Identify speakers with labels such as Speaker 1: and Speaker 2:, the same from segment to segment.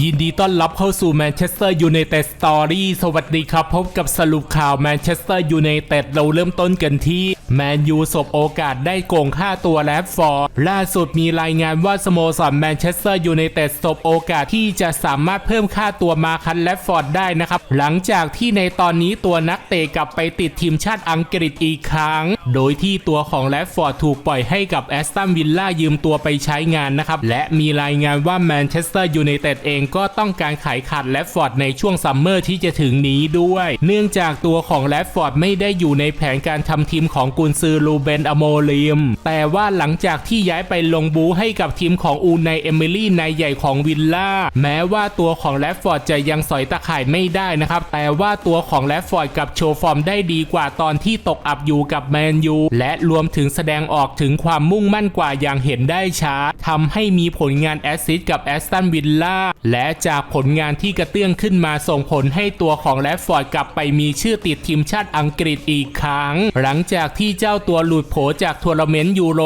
Speaker 1: ยินดีต้อนรับเข้าสู่แมนเชสเตอร์ยูไนเต็ดสตอรี่สวัสดีครับ พบกับสรุปข่าวแมนเชสเตอร์ยูไนเต็ดเราเริ่มต้นกันที่แมนยูสบโอกาสได้โกงค่าตัวแรดฟอร์ดล่าสุดมีรายงานว่าสโมสรแมนเชสเตอร์ยูไนเต็ดสบโอกาสที่จะสามารถเพิ่มค่าตัวมาคันแรดฟอร์ดได้นะครับ หลังจากที่ในตอนนี้ตัวนักเตะกลับไปติดทีมชาติอังกฤษอีกครั้ง โดยที่ตัวของแรดฟอร์ดถูกปล่อยให้กับแอสตันวิลล่ายืมตัวไปใช้งานนะครับและมีรายงานว่าแมนเชสเตอร์ยูไนเต็ดเองก็ต้องการขายขาดแรดฟอร์ดในช่วงซัมเมอร์ที่จะถึงนี้ด้วย เนื่องจากตัวของแรดฟอร์ดไม่ได้อยู่ในแผนการทำทีมของกุนซือรูเบนอโมลิม แต่ว่าหลังจากที่ย้ายไปลงบูให้กับทีมของอูไนเอมิลี่นายใหญ่ของวิลล่า แม้ว่าตัวของแรดฟอร์ดจะยังสอยตะข่ายไม่ได้นะครับ แต่ว่าตัวของแรดฟอร์ดกับโชว์ฟอร์มได้ดีกว่าตอนที่ตกอับอยู่กับแมนยู และรวมถึงแสดงออกถึงความมุ่งมั่นกว่าอย่างเห็นได้ช้าทำให้มีผลงานแอสซิสต์กับแอสตันวิลล่าและจากผลงานที่กระเตื้องขึ้นมาส่งผลให้ตัวของแรดฟอร์ดกลับไปมีชื่อติดทีมชาติอังกฤษอีกครั้ง หลังจากที่เจ้าตัวหลุดโผจากทัวร์นาเมนต์ยูโร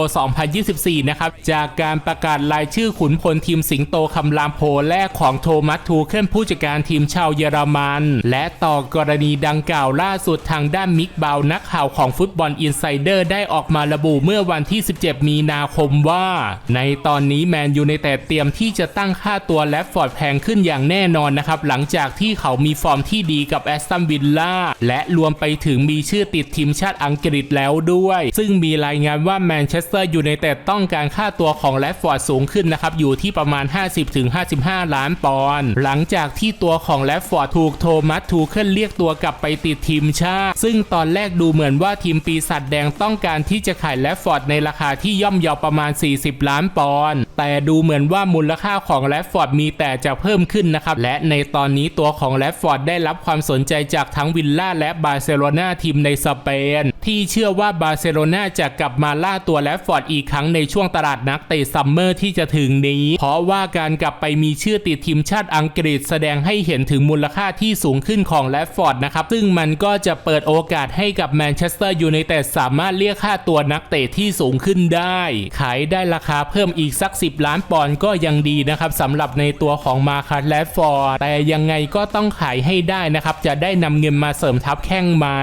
Speaker 1: 2024 นะครับ จากการประกาศรายชื่อขุนพลทีมสิงโตคำรามโพแรกของโทมัสทูเคิลผู้จัดการทีมชาวเยอรมัน และต่อกรณีดังกล่าวล่าสุดทางด้านมิกบาวนักข่าวของฟุตบอลอินไซเดอร์ได้ออกมาระบุเมื่อวันที่ 17 มีนาคมว่า ในตอนนี้แมนยูในแต่เตรียมที่จะตั้งค่าตัวแลฟฟอร์ดแพงขึ้นอย่างแน่นอนนะครับ หลังจากที่เขามีฟอร์มที่ดีกับแอสตันวิลล่าและรวมไปถึงมีชื่อติดทีมชาติอังกฤษแล้วด้วย ซึ่งมีรายงานว่าแมนเชสเตอร์ยูไนเต็ดต้องการค่าตัวของแลฟฟอร์ดสูงขึ้นนะครับ อยู่ที่ประมาณ 50-55 ล้านปอนด์หลังจากที่ตัวของแลฟฟอร์ดถูกโทมัสทูเคิลเรียกตัวกลับไปติดทีมชาติ ซึ่งตอนแรกดูเหมือนว่าทีมปีศาจแดงต้องการที่จะขายแลฟฟอร์ดในราคาที่ย่อมเยาประมาณ 40 ล้านปอนด์แต่ดูเหมือนว่ามูลค่าของแลฟฟอร์ดมีแต่จะเพิ่มขึ้นนะครับ และในตอนนี้ตัวของแลฟฟอร์ดได้รับความสนใจจากทั้งวิลล่าและบาร์เซโลนาทีมในสเปน ที่เชื่อว่าบาร์เซโลนาจะกลับมาล่าตัวแลฟฟอร์ดอีกครั้งในช่วงตลาดนักเตะซัมเมอร์ที่จะถึงนี้ เพราะว่าการกลับไปมีชื่อติดทีมชาติอังกฤษแสดงให้เห็นถึงมูลค่าที่สูงขึ้นของแลฟฟอร์ดนะครับ ซึ่งมันก็จะเปิดโอกาสให้กับแมนเชสเตอร์ยูไนเต็ดสามารถเรียกค่าตัวนักเตะที่สูงขึ้นได้ ขายได้ราคาเพิ่มอีกสัก 10 ล้านปอนด์ก็ยังดีนะครับสำหรับในตัวของมาคัสแลฟฟอร์ดแต่ยังไงก็ต้องขายให้ได้นะครับจะได้นำเงินมาเสริมทัพแข้งใหม่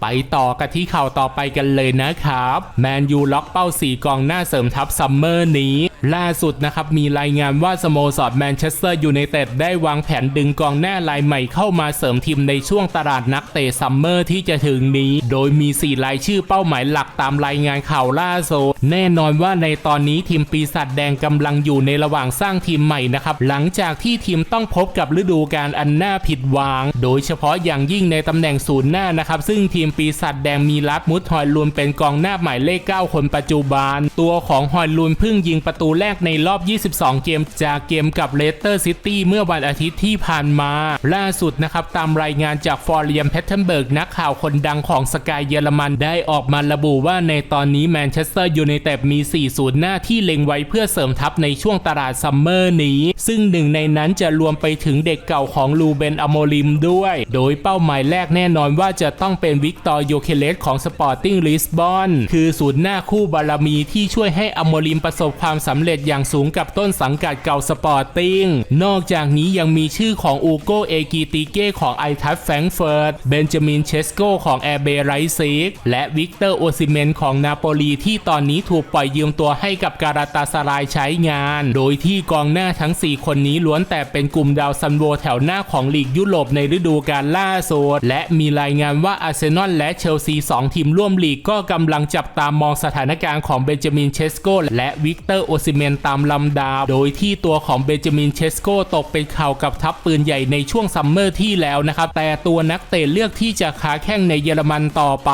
Speaker 1: ไปต่อกันที่ข่าวต่อไปกันเลยนะครับ แมนยูล็อกเป้า 4 กองหน้าเสริมทัพซัมเมอร์นี้ ล่าสุดนะครับมีรายงานว่าสโมสรแมนเชสเตอร์ยูไนเต็ดได้วางแผนดึงกองหน้ารายใหม่เข้ามาเสริมทีมในช่วงตลาดนักเตะซัมเมอร์ที่จะถึงนี้ โดยมี 4 รายชื่อเป้าหมายหลักตามรายงานข่าวล่าสุดแน่นอนว่าในตอนนี้ทีมปีศาจแดงกำลังอยู่ในระหว่างสร้างทีมใหม่นะครับหลังจากที่ทีมต้องพบกับฤดูกาลอันน่าผิดหวังโดยเฉพาะอย่างยิ่งในตำแหน่งศูนย์หน้านะครับซึ่งทีมปีศาจแดงมีลัดมุดฮอยลูนเป็นกองหน้าหมายเลข 9 คนปัจจุบัน ตัวของฮอยลูนเพิ่งยิงประตูแรกในรอบ 22 เกมจากเกมกับเลสเตอร์ซิตี้เมื่อวันอาทิตย์ที่ผ่านมา ล่าสุดนะครับ ตามรายงานจากฟอร์เรียมเพทเทนเบิร์กนักข่าวคนดังของสกายเยอรมันได้ออกมาระบุว่าในตอนนี้แมนเชสเตอร์ยูไนเต็ดมี 4 ศูนย์หน้าที่เล็งไว้เพื่อเสริมทัพในช่วงตลาดซัมเมอร์นี้ ซึ่งหนึ่งในนั้นจะรวมไปถึงเด็กเก่าของลูเบนอโมลิมด้วย โดยเป้าหมายแรกแน่นอนว่าจะต้องเป็นวิกตอร์โยเคเลสของสปอร์ติ้งลิสบอนคือศูนย์หน้าคู่บารมีที่ช่วยให้อโมลิมประสบความสำำเร็จอย่างสูงกับต้นสังกัดเก่าสปอร์ติ้ง นอกจากนี้ยังมีชื่อของอูโกเอกิติเก้ของไอทัฟแฟรงเฟิร์ตเบนจามินเชสโกของแอร์เบไรซิกและวิกเตอร์โอซิเมนของนาโปลีที่ตอนนี้ถูกปล่อยยืมตัวให้กับการาตาสรายใช้งาน โดยที่กองหน้าทั้ง 4 คนนี้ล้วนแต่เป็นกลุ่มดาวซันโวแถวหน้าของลีกยุโรปในฤดูกาลล่าสุดและมีรายงานว่าอาร์เซนอลและเชลซี 2 ทีมร่วมลีกก็กำลังจับตามมองสถานการณ์ของเบนจามินเชสโกและวิกเตอร์โอซิิเมนตามลำดาบ โดยที่ตัวของเบนจามินเชสโกตกเป็นข่าวกับทัพปืนใหญ่ในช่วงซัมเมอร์ที่แล้วนะครับ แต่ตัวนักเตะเลือกที่จะค้าแข้งในเยอรมันต่อไป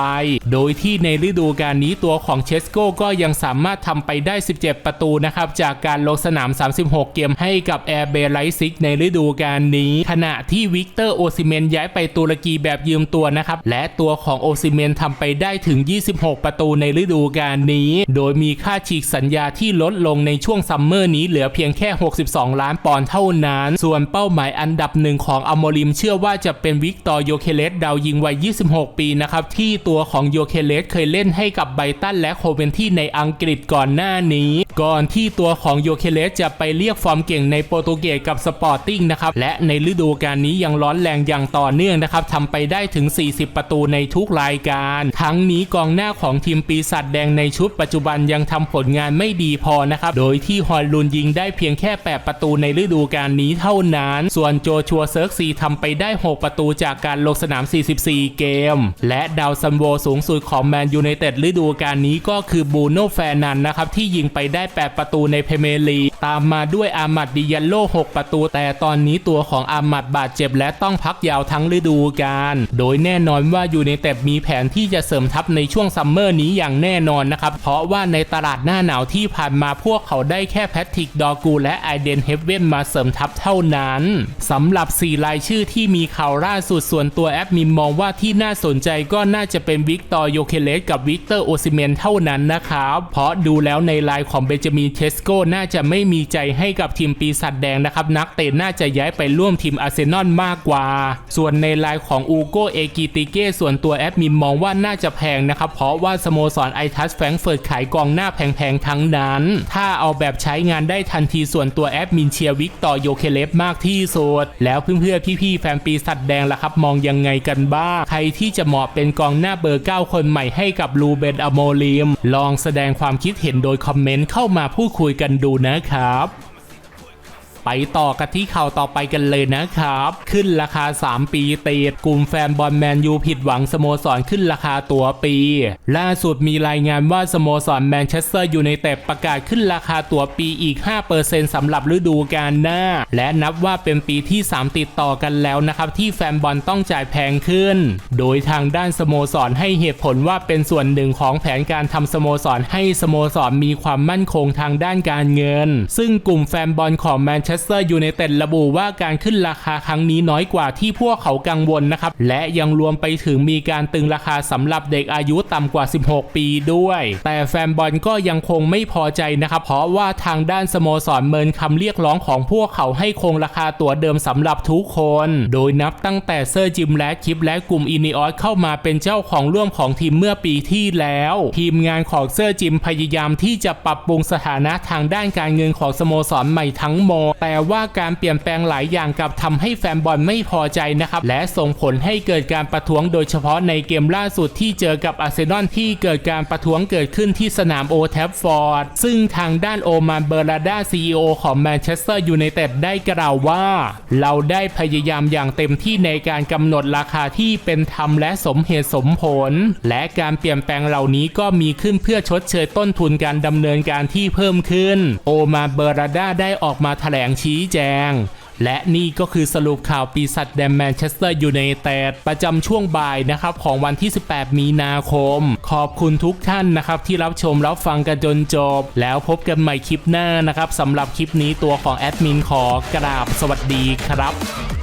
Speaker 1: โดยที่ในฤดูกาลนี้ตัวของเชสโกก็ยังสามารถทำไปได้ 17 ประตูนะครับจากการลงสนาม 36 เกมให้กับแอร์เบไลซิกในฤดูกาลนี้ ขณะที่วิกเตอร์โอซิเมนย้ายไปตุรกีแบบยืมตัวนะครับและตัวของโอซิเมนทำไปได้ถึง 26 ประตูในฤดูกาลนี้ โดยมีค่าฉีกสัญญาที่ลดลงในช่วงซัมเมอร์นี้เหลือเพียงแค่ 62 ล้านปอนด์เท่านั้น ส่วนเป้าหมายอันดับหนึ่งของอโมริมเชื่อว่าจะเป็นวิกตอร์โยเคเลสดาวยิงวัย 26 ปีนะครับ ที่ตัวของโยเคเลสเคยเล่นให้กับไบตันและโคเวนที่ในอังกฤษก่อนหน้านี้ ก่อนที่ตัวของโยเคเลสจะไปเรียกฟอร์มเก่งในโปรตุเกสกับสปอร์ติ้งนะครับ และในฤดูกาลนี้ยังร้อนแรงอย่างต่อเนื่องนะครับทำไปได้ถึง 40 ประตูในทุกรายการ ทั้งนี้กองหน้าของทีมปีศาจแดงในชุดปัจจุบันยังทำผลงานไม่ดีพอนะครับ โดยที่ฮอยลุนยิงได้เพียงแค่ 8 ประตูในฤดูกาลนี้เท่านั้น ส่วนโจชัวเซิร์กซีทำไปได้ 6 ประตูจากการลงสนาม 44 เกม และดาวซันโวสูงสุดของแมนยูไนเต็ดฤดูกาลนี้ก็คือบูโน่แฟร์นันนะครับที่ยิงไปได้8 ประตูในเพเมลีตามมาด้วยอามัดดิยันโล 6 ประตู แต่ตอนนี้ตัวของอามัดบาดเจ็บและต้องพักยาวทั้งฤดูกาลโดยแน่นอนว่าอยูไนเต็มีแผนที่จะเสริมทัพในช่วงซัมเมอร์นี้อย่างแน่นอนนะครับ เพราะว่าในตลาดหน้าหนาวที่ผ่านมาพวกเขาได้แค่แพทริกดอกูและไอเดนเฮเว่นมาเสริมทัพเท่านั้นสำหรับ 4 รายชื่อที่มีข่าวล่าสุดส่วนตัวแอดมินมองว่าที่น่าสนใจก็น่าจะเป็นวิกตอร์โยเคเลสกับวิกเตอร์โอซิเมนเท่านั้นนะครับ เพราะดูแล้วในลน์ของเบนจามินเทสโกน่าจะไม่มีใจให้กับทีมปีศาจแดงนะครับ นักเตะน่าจะย้ายไปร่วมทีมอาร์เซนอลมากกว่า ส่วนในลน์ของอูโกเอกิติเก้ส่วนตัวแอดมินมองว่าน่าจะแพงนะครับ เพราะว่าสโมสรไอทัสแฟรงเฟิร์ตขายกองหน้าแพงๆทั้งนั้น ถ้าเอาแบบใช้งานได้ทันทีส่วนตัวแอดมินเชียร์วิกต่อโยเคเลฟมากที่สุดแล้วเพื่อนๆพี่ๆแฟนปีศาจแดงล่ะครับ มองยังไงกันบ้างใครที่จะเหมาะเป็นกองหน้าเบอร์ 9 คนใหม่ให้กับลูเบนอโมลิมลองแสดงความคิดเห็นโดยคอมเมนต์เข้ามาพูดคุยกันดูนะครับ tap. ไปต่อกันที่ข่าวต่อไปกันเลยนะครับ ขึ้นราคา 3 ปีติดกลุ่มแฟนบอลแมนยูผิดหวังสโมสรขึ้นราคาตัวปี ล่าสุดมีรายงานว่าสโมสรแมนเชสเตอร์ยูไนเต็ดประกาศขึ้นราคาตัวปีอีก 5%สำหรับฤดูกาลหน้า และนับว่าเป็นปีที่ 3 ติดต่อกันแล้วนะครับ ที่แฟนบอลต้องจ่ายแพงขึ้น โดยทางด้านสโมสรให้เหตุผลว่าเป็นส่วนหนึ่งของแผนการทำสโมสรให้สโมสรมีความมั่นคงทางด้านการเงิน ซึ่งกลุ่มแฟนบอลของแมนเชสเตอร์ยูไนเต็ดระบุว่าการขึ้นราคาครั้งนี้น้อยกว่าที่พวกเขากังวลนะครับ และยังรวมไปถึงมีการตึงราคาสำหรับเด็กอายุต่ำกว่า 16 ปีด้วย แต่แฟนบอลก็ยังคงไม่พอใจนะครับ เพราะว่าทางด้านสโมสรเมินคำเรียกร้องของพวกเขาให้คงราคาตั๋วเดิมสำหรับทุกคน โดยนับตั้งแต่เซอร์จิมและคิปและกลุ่มอินิออสเข้ามาเป็นเจ้าของร่วมของทีมเมื่อปีที่แล้ว ทีมงานของเซอร์จิมพยายามที่จะปรับปรุงสถานะทางด้านการเงินของสโมสรใหม่ทั้งหมดแต่ว่าการเปลี่ยนแปลงหลายอย่างกับทำให้แฟนบอลไม่พอใจนะครับ และส่งผลให้เกิดการประท้วงโดยเฉพาะในเกมล่าสุดที่เจอกับอาร์เซนอลที่เกิดการประท้วงเกิดขึ้นที่สนามโอแทฟฟอร์ด ซึ่งทางด้านโอมานเบอร์ลาดาซีอของแมนเชสเตอร์ยูไนเต็ดได้กล่าวว่า เราได้พยายามอย่างเต็มที่ในการกำหนดราคาที่เป็นธรรมและสมเหตุสมผล และการเปลี่ยนแปลงเหล่านี้ก็มีขึ้นเพื่อชดเชยต้นทุนการดำเนินการที่เพิ่มขึ้น โอมาเบอร์ลาดาได้ออกมาแถลงชี้แจง และนี่ก็คือสรุปข่าวปีศาจแดงแมนเชสเตอร์ยูไนเต็ดประจำช่วงบ่ายนะครับของวันที่ 18 มีนาคม ขอบคุณทุกท่านนะครับที่รับชมรับฟังกันจนจบ แล้วพบกันใหม่คลิปหน้านะครับสำหรับคลิปนี้ตัวของแอดมินขอกราบสวัสดีครับ